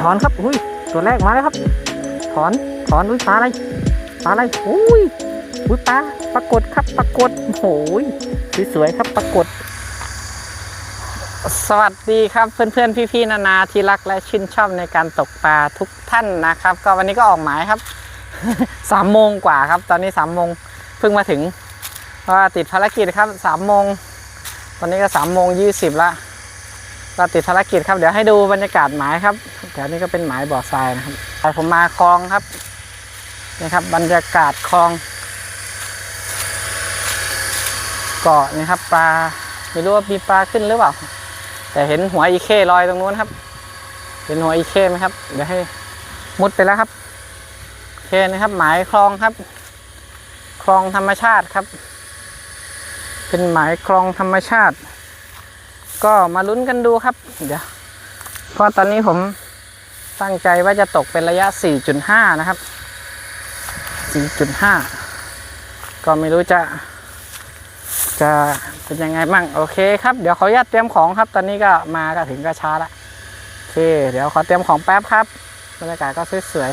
ถอนครับอุ้ยตัวแรกมาแล้วครับ ถอนถอนอุ้ยปลาอะไรปลาอะไรอุ้ยอุ้ยปลาปรากฏครับปรากฏโอ้ยสวยๆครับปรากฏ สวัสดีครับเพื่อนๆพี่ๆนานาที่รักและชื่นชอบในการตกปลาทุกท่านนะครับ ก็วันนี้ก็ออกหมายครับสามโมงกว่าครับ ตอนนี้สามโมงเพิ่งมาถึงว่าติดภารกิจครับสามโมงตอนนี้ก็สามโมงยี่สิบละ ก็ติดภารกิจครับ เดี๋ยวให้ดูบรรยากาศหมายครับแถวนี้ก็เป็นหมายบ่อทรายนะครับไปผมมาคลองครับนี่ครับ บรรยากาศคลองเกาะนี่ครับ ปลาไม่รู้ว่ามีปลาขึ้นหรือเปล่า แต่เห็นหัวอีเข้ลอยตรงนู้นครับ เห็นหัวอีเข้ไหมครับ เดี๋ยวให้มุดไปแล้วครับโอเคนะครับ หมายคลองครับ คลองธรรมชาติครับ เป็นหมายคลองธรรมชาติ ก็มาลุ้นกันดูครับ เดี๋ยวเพราะตอนนี้ผมตั้งใจว่าจะตกเป็นระยะ 4.5 นะครับ 4.5 ก็ไม่รู้จะ จะเป็นยังไงบ้างโอเคครับ เดี๋ยวขออนุญาตเตรียมของครับ ตอนนี้ก็มาก็ถึงก็ช้าละโอเค เดี๋ยวขอเตรียมของแป๊บครับบรรยากาศก็สวย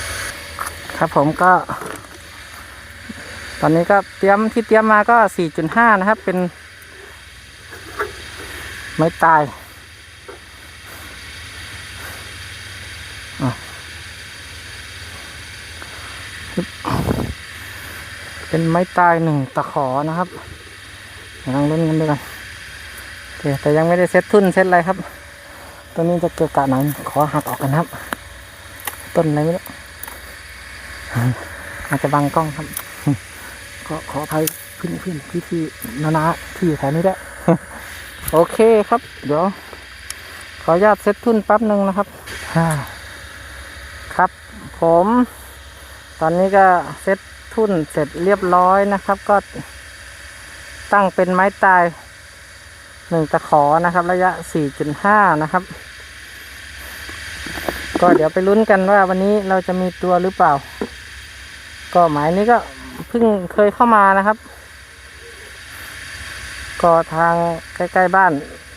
ๆครับผมก็ ตอนนี้ก็เตรียมที่เตรียมมาก็ 4.5 นะครับ เป็น ไม้ตายเป็นไม้ตายหนึ่งตะขอนะครับเดี๋ยวลองเล่นกันดูกันโอเคแต่ยังไม่ได้เซ็ตทุ่นเซ็ตอะไรครับ ตัวนี้จะเกี่ยวกับไหนขอหักออกกันครับ ต้นอะไรไม่รู้อาจจะบังกล้องครับ ก็ขออภัยพี่พี่พี่พี่นานาที่อยู่แถวนี้ด้วย โอเคครับ เดี๋ยว ขออนุญาตเซ็ตทุนแป๊บหนึ่งนะครับอ่าครับผม ตอนนี้ก็เซ็ตทุนเสร็จเรียบร้อยนะครับ ก็ตั้งเป็นไม้ตายหนึ่งตะขอนะครับ ระยะ 4.5 นะครับ ก็เดี๋ยวไปลุ้นกันว่าวันนี้เราจะมีตัวหรือเปล่า ก็หมายนี้ก็เพิ่งเคยเข้ามานะครับ ก็ทางใกล้ ๆ บ้าน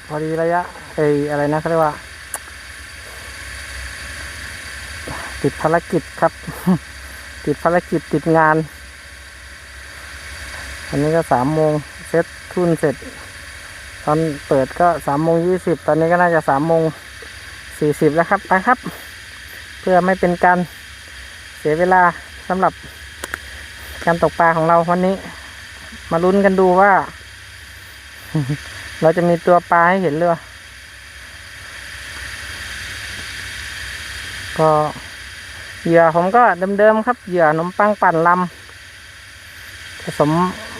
พอดีระยะเอยอะไรนะเขาเรียกว่า ติดภารกิจครับ ติดภารกิจติดงานอันนี้ก็สามโมงเซ็ตทุนเสร็จ ตอนเปิดก็สามโมงยี่สิบตอนนี้ก็น่าจะสามโมงสี่สิบแล้วครับไปครับ เพื่อไม่เป็นการเสียเวลาสำหรับการตกปลาของเราวันนี้ มาลุ้นกันดูว่า เราจะมีตัวปลาให้เห็นหรือก็เหยื่อผมก็เดิมๆครับ เหยื่อขนมปังปั่นลำผสม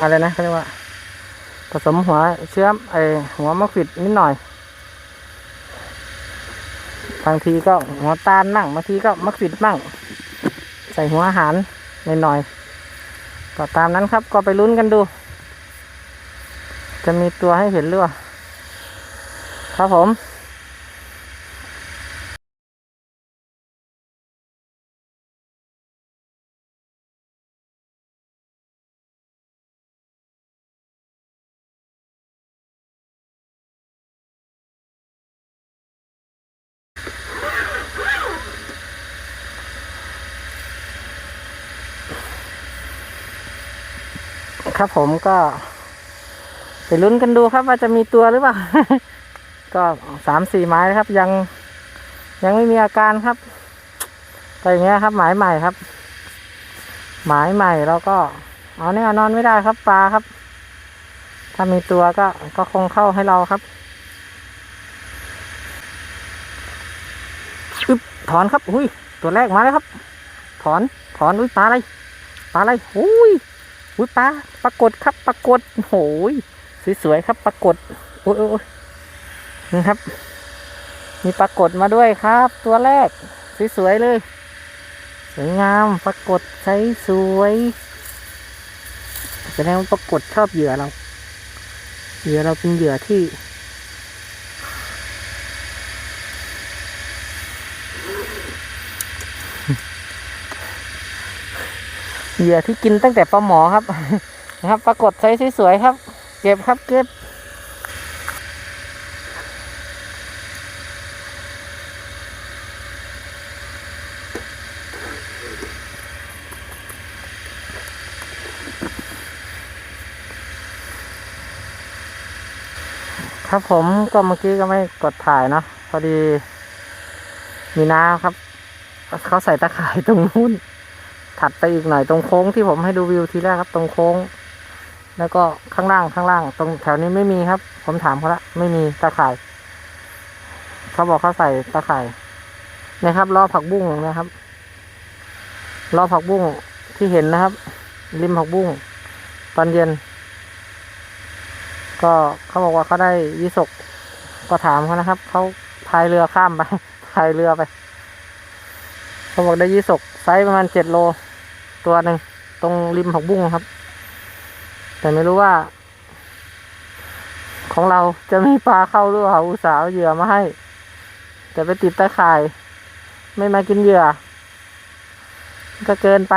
อะไรนะเขาเรียกว่า ผสมหัวเชื้อไอหัวมะขิดนิดหน่อยบางทีก็หัวตาลมั่งบางทีก็มะขิดมั่ง ใส่หัวอาหารหน่อยๆก็ตามนั้นครับก็ไปลุ้นกันดู จะมีตัวให้เห็นหรือเปล่าครับผมครับผมก็ ลุ้นกันดูครับว่าจะมีตัวหรือเปล่า ก็สามสี่ไม้นะครับ ยัง ยังไม่มีอาการครับแต่อย่างเงี้ยครับหมายใหม่ครับ หมายใหม่เราก็ เอาเนี่ยนอนไม่ได้ครับปลาครับ ถ้ามีตัวก็ก็คงเข้าให้เราครับอึบถอนครับอุ้ยตัวแรกมาแล้วครับ ถอนถอนอุ้ยปลาอะไรปลาอะไรอุ้ยอุ้ยปลาปรากฏครับปรากฏโอ้ย สวยๆครับปรากฏโอ้ยนี่ครับ มีปรากฏมาด้วยครับ ตัวแรกสวยๆเลย สวยงามปรากฏใช้สวยแสดงว่าปรากฏชอบเหยื่อเรา เหยื่อเราเป็นเหยื่อที่ เหยื่อที่กินตั้งแต่ปลาหมอครับ นะครับ ปรากฏไซส์สวยๆครับ เก็บครับเก็บครับผมก็เมื่อกี้ก็ไม่กดถ่ายเนาะพอดี มีน้าครับเขาใส่ตะข่ายตรงนู้นถัดไปอีกหน่อยตรงโค้งที่ผมให้ดูวิวทีแรกครับตรงโค้ง แล้วก็ข้างล่างข้างล่าง ตรงแถวนี้ไม่มีครับ ผมถามเขาละไม่มีตะข่าย เขาบอกเขาใส่ตะข่ายนะครับล้อผักบุ้งนะครับล้อผักบุ้งที่เห็นนะครับ ริมผักบุ้งตอนเย็น ก็เขาบอกว่าเขาได้วิศกก็ถามเขานะครับเขาพายเรือข้ามไปพายเรือไปเขาบอกได้ยี่สกไซส์ประมาณเจ็ดโล ตัวหนึ่งตรงริมผักบุ้งครับ แต่ไม่รู้ว่า ของเราจะมีปลาเข้าหรือเปล่าอุตส่าห์เอาเหยื่อมาให้ แต่ไปติดตะข่าย ไม่มากินเหยื่อ ก็เกินไป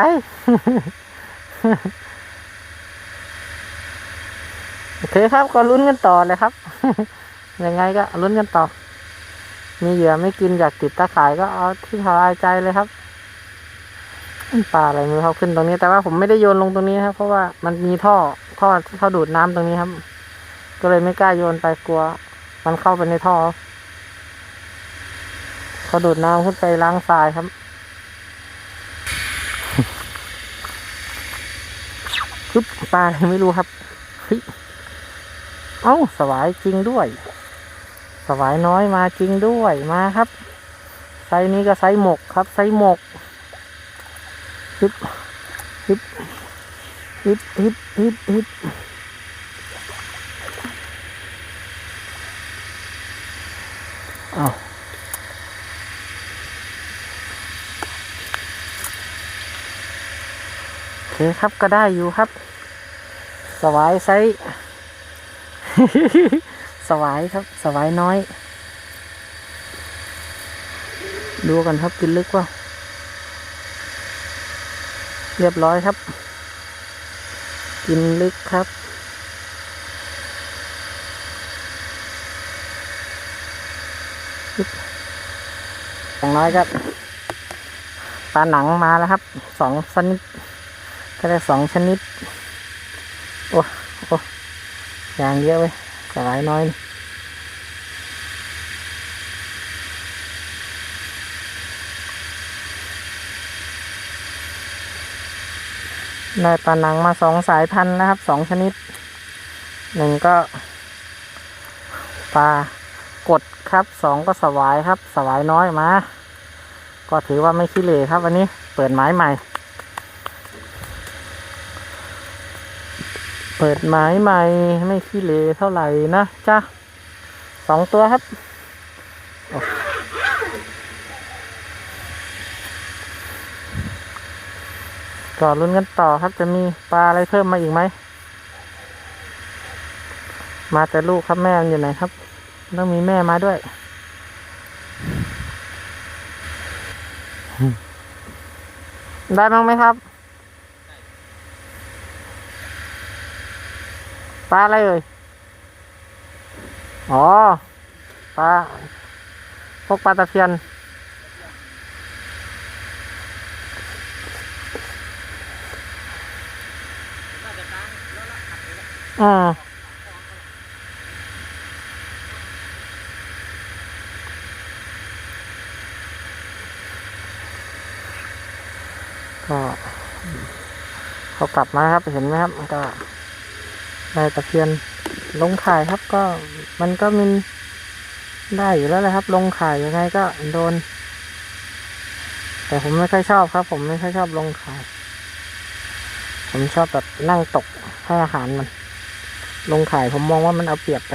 โอเคครับก็ลุ้นกันต่อเลยครับ ยังไงก็ลุ้นกันต่อ มีเหยื่อไม่กินอยากติดตะข่ายก็เอาที่สบายใจเลยครับ ปลาอะไรไมือเขาขึ้นตรงนี้ แต่ว่าผมไม่ได้โยนลงตรงนี้ครับ เพราะว่ามันมีท่อท่อที่เขาดูดน้ำตรงนี้ครับ ก็เลยไม่กล้าโยนไปกลัว มันเข้าไปในท่อเขาดูดน้ำขึ้นไปล้างทรายครับปึ๊บปลาอะไรไม่รู้ครับเฮ้ยเอ้าสวายจริงด้วย สวายน้อยมาจริงด้วยมาครับไซนี้ก็ไซหมกครับไซหมก ฮึบฮึบฮึบฮึบฮึบฮึบอ้าวโอเคครับก็ได้อยู่ครับ สวายไซส์สวายครับ สวายน้อย ดูกันครับกินลึกว่า เรียบร้อยครับ กินลึกครับ อย่างน้อยก็ปลาหนังมาแล้วครับ สองชนิด ก็ได้สองชนิด โอ้โอ้อย่างเยอะเว้ยสลายน้อย ได้ปลาหนังมาสองสายพันธุ์นะครับสองชนิดหนึ่งก็ปลากดครับสองก็สวายครับ สวายน้อยมา ก็ถือว่าไม่ขี้เหร่ครับ วันนี้เปิดไม้ใหม่ เปิดไม้ใหม่ไม่ขี้เหร่เท่าไหร่นะจ้าสองตัวครับ ก็ลุ้นกันต่อครับจะมีปลาอะไรเพิ่มมาอีกไหม มาแต่ลูกครับแม่อยู่ไหนครับ ต้องมีแม่มาด้วย ได้บ้างไหมครับ ปลาอะไรเอ่ย อ๋อ ปลาพวกปลาตะเพียน อืมก็เขากลับมาครับเห็นไหมครับก็ได้ตะเพียนลงข่ายครับก็มันก็มินได้อยู่แล้วแหละครับ ลงข่ายยังไงก็โดน แต่ผมไม่ค่อยชอบครับ ผมไม่ค่อยชอบลงข่าย ผมชอบแบบนั่งตกให้อาหารมัน ลงข่ายผมมองว่ามันเอาเปรียบไป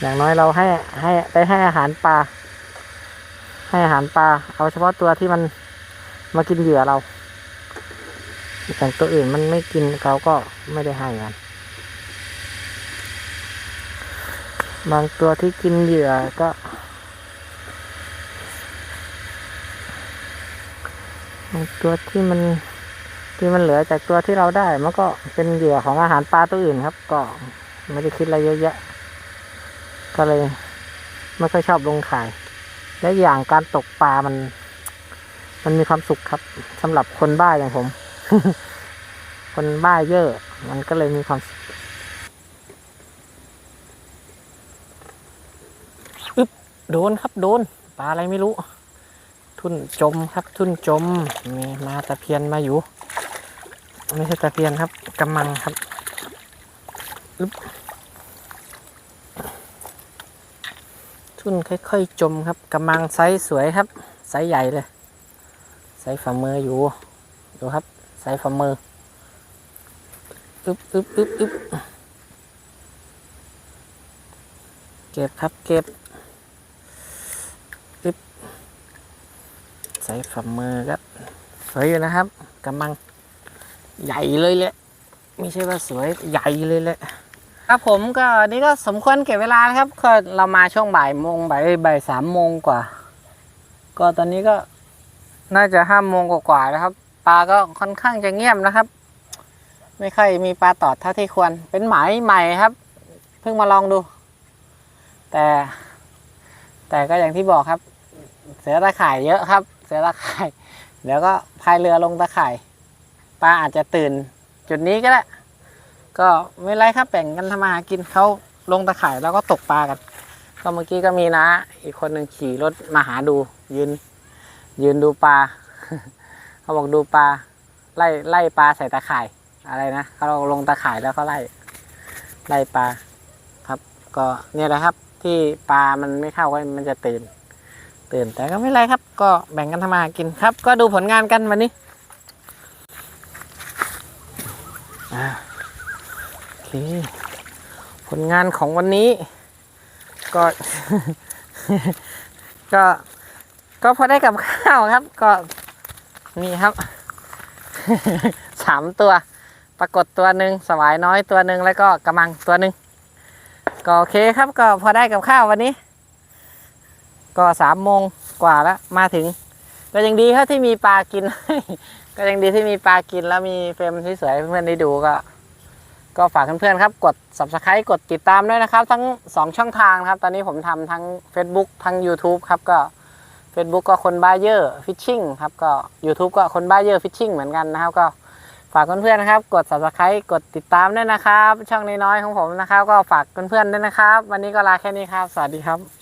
อย่างน้อยเราให้ให้ได้ให้อาหารปลา ให้อาหารปลา เอาเฉพาะตัวที่มันมากินเหยื่อเราแต่ตัวอื่นมันไม่กินเขาก็ไม่ได้ให้กัน บางตัวที่กินเหยื่อก็ บางตัวที่มัน ที่มันเหลือจากตัวที่เราได้ มันก็เป็นเหยื่อของอาหารปลาตัวอื่นครับ ก็ไม่ได้คิดอะไรเยอะแยะ ก็เลยไม่ค่อยชอบลงข่าย และอย่างการตกปลามัน มันมีความสุขครับสำหรับคนบ้าอย่างผม คนบ้าเยอะ มันก็เลยมีความสุขโดนครับโดน ปลาอะไรไม่รู้ ทุ่นจมครับ ทุ่นจมมีมาตะเพียนมาอยู่ ไม่ใช่ตะเพียนครับกำมังครับอึ๊บทุ่นค่อยๆ จมครับกำมังไซส์สวยครับ ไซส์ใหญ่เลย ไซส์ฝ่ามืออยู่ ดูครับ ไซส์ฝ่ามืออึ๊บอึ๊บอึ๊บอึ๊บเก็บครับ เก็บใส่ฝ่ามือครับสวยอยู่นะครับกำลัง ใหญ่เลยแหละ ไม่ใช่ว่าสวยใหญ่เลยแหละ ครับผมก็นี่ก็สมควรเก็บเวลานะครับก็เรามาช่วงบ่ายโมงบ่ายบ่ายสามโมงกว่า ก็ตอนนี้ก็น่าจะห้าโมงกว่าๆนะครับปลาก็ค่อนข้างจะเงียบนะครับ ไม่ค่อยมีปลาตอดเท่าที่ควร เป็นหมายใหม่ครับ เพิ่งมาลองดู แต่ แต่ก็อย่างที่บอกครับ เสือตะข่ายเยอะครับ เสือตะข่ายเดี๋ยวก็พายเรือลงตะข่าย ปลาอาจจะตื่น จุดนี้ก็ได้ก็ไม่ไรครับแบ่งกันทำมาหากินเขาลงตะข่ายแล้วก็ตกปลากัน ก็เมื่อกี้ก็มีนะ อีกคนหนึ่งขี่รถมาหาดู ยืน ยืนดูปลาเขาบอกดูปลาไล่ไล่ปลาใส่ตะข่ายอะไรนะเขาลงตะข่ายแล้วเขาไล่ไล่ปลาครับ ก็เนี่ยแหละครับ ที่ปลามันไม่เข้าก็มันจะตื่น ตื่นแต่ก็ไม่ไรครับ ก็แบ่งกันทำมาหากินครับ ก็ดูผลงานกันวันนี้ อ่าโอเค ผลงานของวันนี้ ก็ ก็ ก็พอได้กับข้าวครับ ก็มีครับ สามตัว ปรากฏตัวหนึ่งสวายน้อยตัวหนึ่งแล้วก็กระมังตัวหนึ่งก็โอเคครับก็พอได้กับข้าววันนี้ ก็สามโมงกว่าแล้วมาถึง ก็ยังดีครับที่มีปลากิน ก็ยังดีที่มีปลากินแล้วมีเฟรมสวยๆเพื่อนๆได้ดูก็ ก็ฝากเพื่อนๆครับกด subscribe กดติดตามด้วยนะครับ ทั้ง 2 ช่องทางนะครับ ตอนนี้ผมทำทั้ง Facebook ทั้ง YouTube ครับก็ Facebook ก็คนบ้าเยอร์ฟิชชิ่งครับก็ YouTube ก็คนบ้าเยอร์ฟิชชิ่งเหมือนกันนะครับ ก็ฝากเพื่อนๆนะครับ กด subscribe กดติดตามด้วยนะครับ ช่องน้อยๆของผมนะครับ ก็ฝากเพื่อนๆด้วยนะครับ วันนี้ก็ลาแค่นี้ครับ สวัสดีครับ